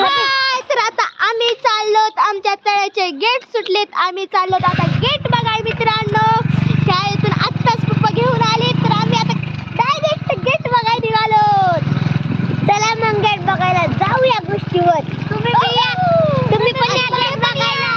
हाय तर आता आम्ही चाललोत. आमच्या तळ्याचे गेट सुटलेत. आम्ही चाललोत आता गेट बघाय मित्रांनो. शाळेतून आत्ताच पप्पा घेऊन आले तर आम्ही आता डायरेक्ट गेट बघाय निघालो. चला मग गेट बघायला जाऊया गोष्टीवर. तुम्ही तुम्ही पण या गेट बघायला.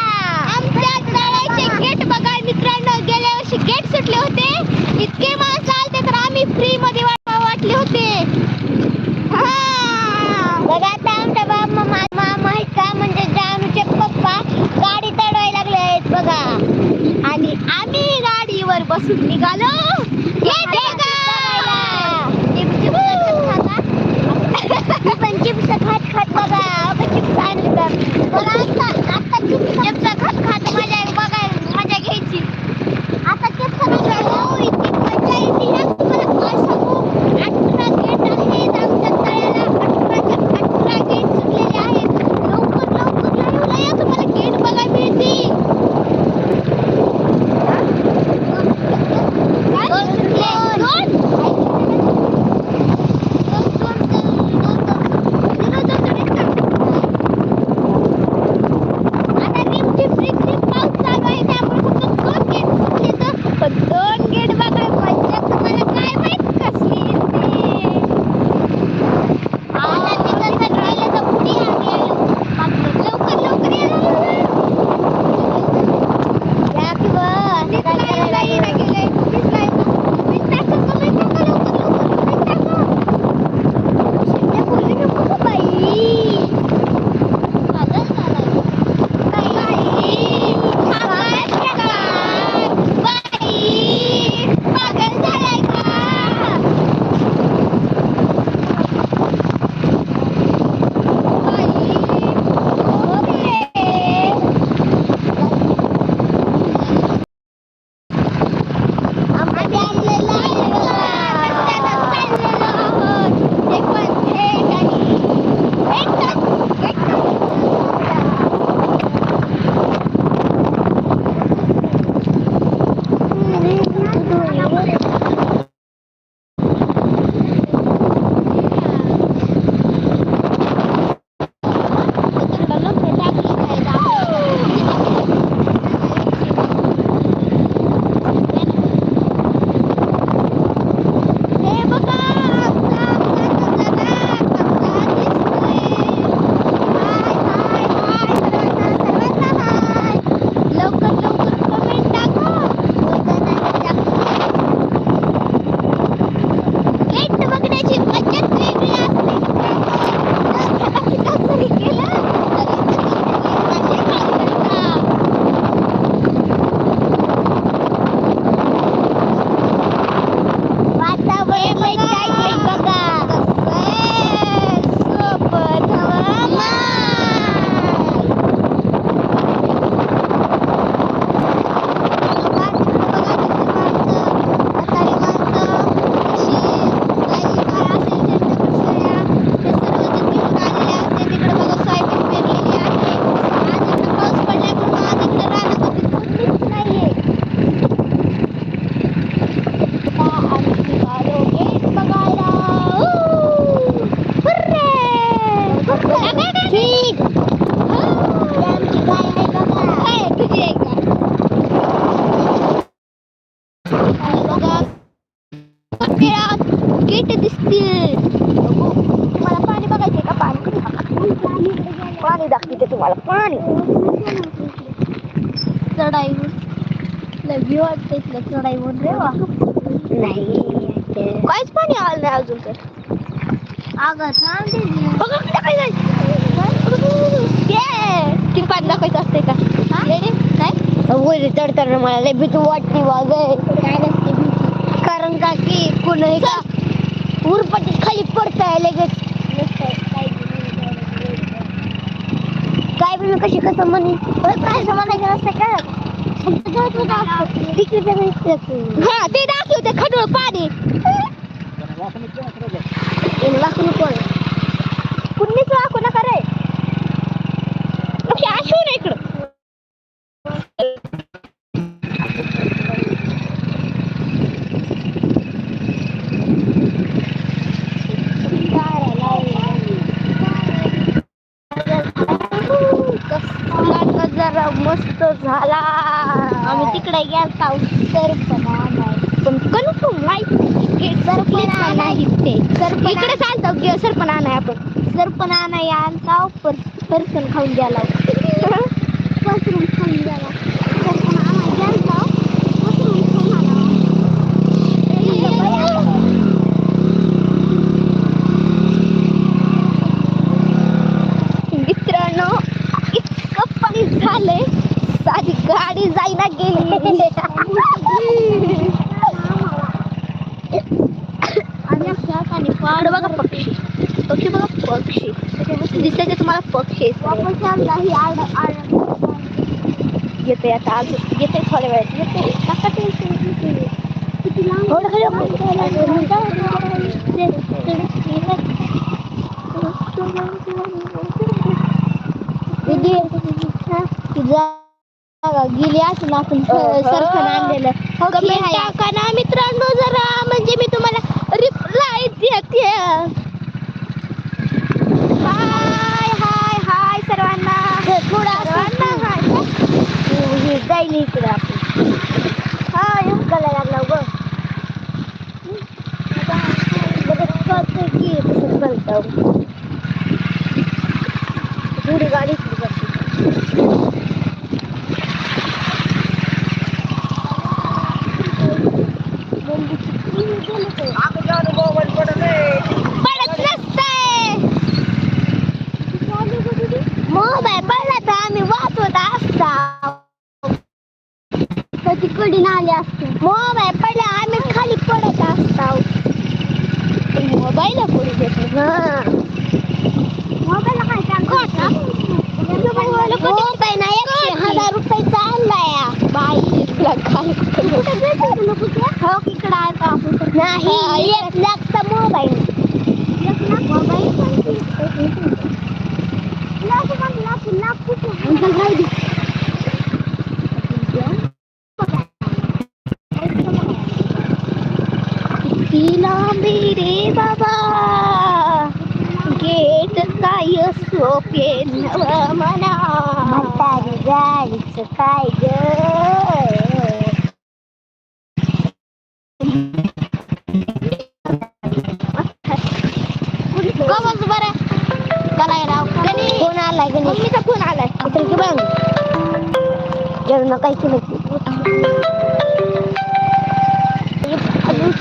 दिसतील तुम्हाला पाणी बघायचे का पाणी? पाणी दाखवते तुम्हाला पाणी चढाईवर लगी वाटते इथलं चढाईवर रे वा नाही काहीच पाणी आलं नाही अजून तर अगं थांब बघा कुठं काय जायचं पाणी दाखवायचं असते का काय वर चढताना मला लय भीती वाटते वागे काय नसते भीती. कारण का की कुणी का उरपटी खाली पडताय लगेच. काय बी कशी कसं म्हणे? काय म्हणायचं नसतं का हा ते दाखवते खडूळ पाणी. वाकू कोण कुणीच वाकू नका रे. लक्ष अशू ना इकडं. इकडे चालतं. सरपणा नाही आपण. सरपणा नाही आणता पर सरपण खाऊन गेला. मशरूम खाऊन गेला. सरपणा आणायला गेलता मशरूम खाऊन आला. मित्रांनो इतकं पाणी झालंय. साधी गाडी जायला गेली आणि पाड बघा पक्षी. पक्षी बघा पक्षी. दिसतंय की तुम्हाला पक्षी? वापस आणला ही आड आड येते आता आज येते थोड्या वेळात. येते काका ते किती लांब एवढं खाली गेली असून आपण सरकार आणलेलं. हो, ना मित्रांनो जरा. म्हणजे मी तुम्हाला लाइट येते हाय हाय हाय सर्वांना. सर्वांना हाय हे जाईल इकडे आपण. हाय कला लागला ग बरं करतो की तसं करतो बाईला पोळी भेटली हा. हो, हजार रुपयाचा आणलाय. बाई एक हो इकडं आहे नाही. एक mobile. Mobile apa Kita kaya sopin mana? Mata juga sekaya Gomong sebarang ya. Kalai rau Gani Kuna alai gani Mami tak kuna alai. Kita lagi bang Jangan nak kaya kena Aduh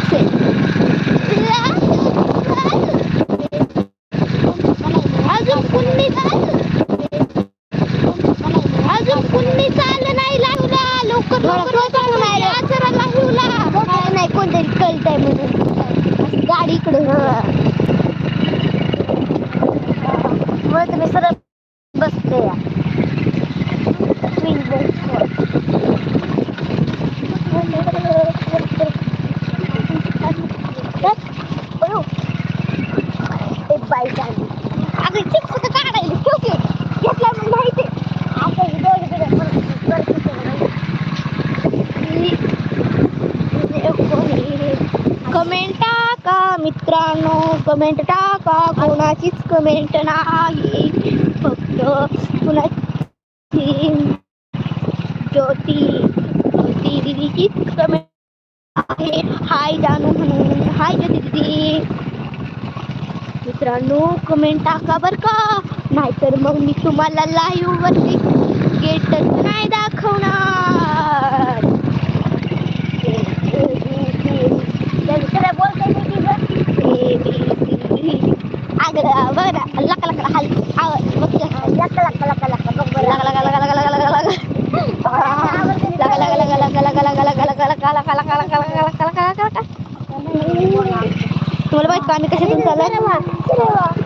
comment टाका मित्रांनो comment टाका. कोणाचीच comment नाही. फक्त कुणाची ज्योती ज्योती दिदीचीच comment आहे. हाय जानू म्हणून. हाय ज्योती दिदी. मित्रांनो कमेंट टाका बर का. नाहीतर मग मी तुम्हाला लाईव्ह वरती गेटच नाही दाखवणार. Mulai baik kami kasih tuntutan.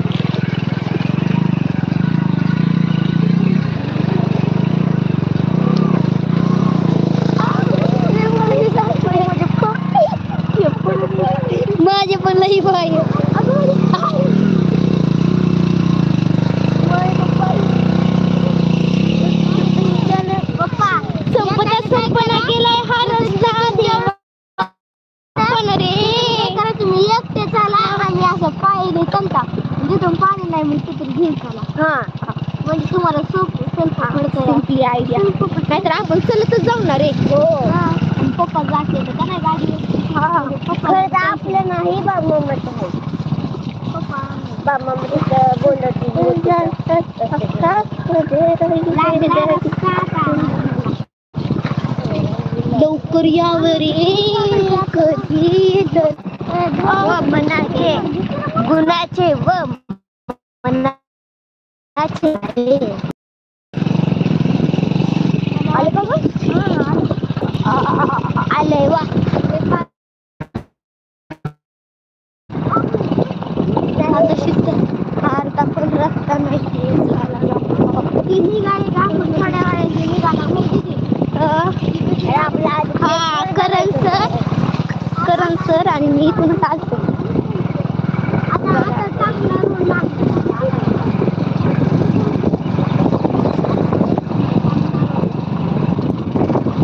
सोपी आयडिया नाहीतर आपण चलतच जाणार रे. हो. पप्पा जाते का नाही गाडी पप्पा आपलं नाही बाबा मत बाबा बोलत लवकर यावर कधी मनाचे गुणाचे व मनाचे. आले बाबा आलंय वा आता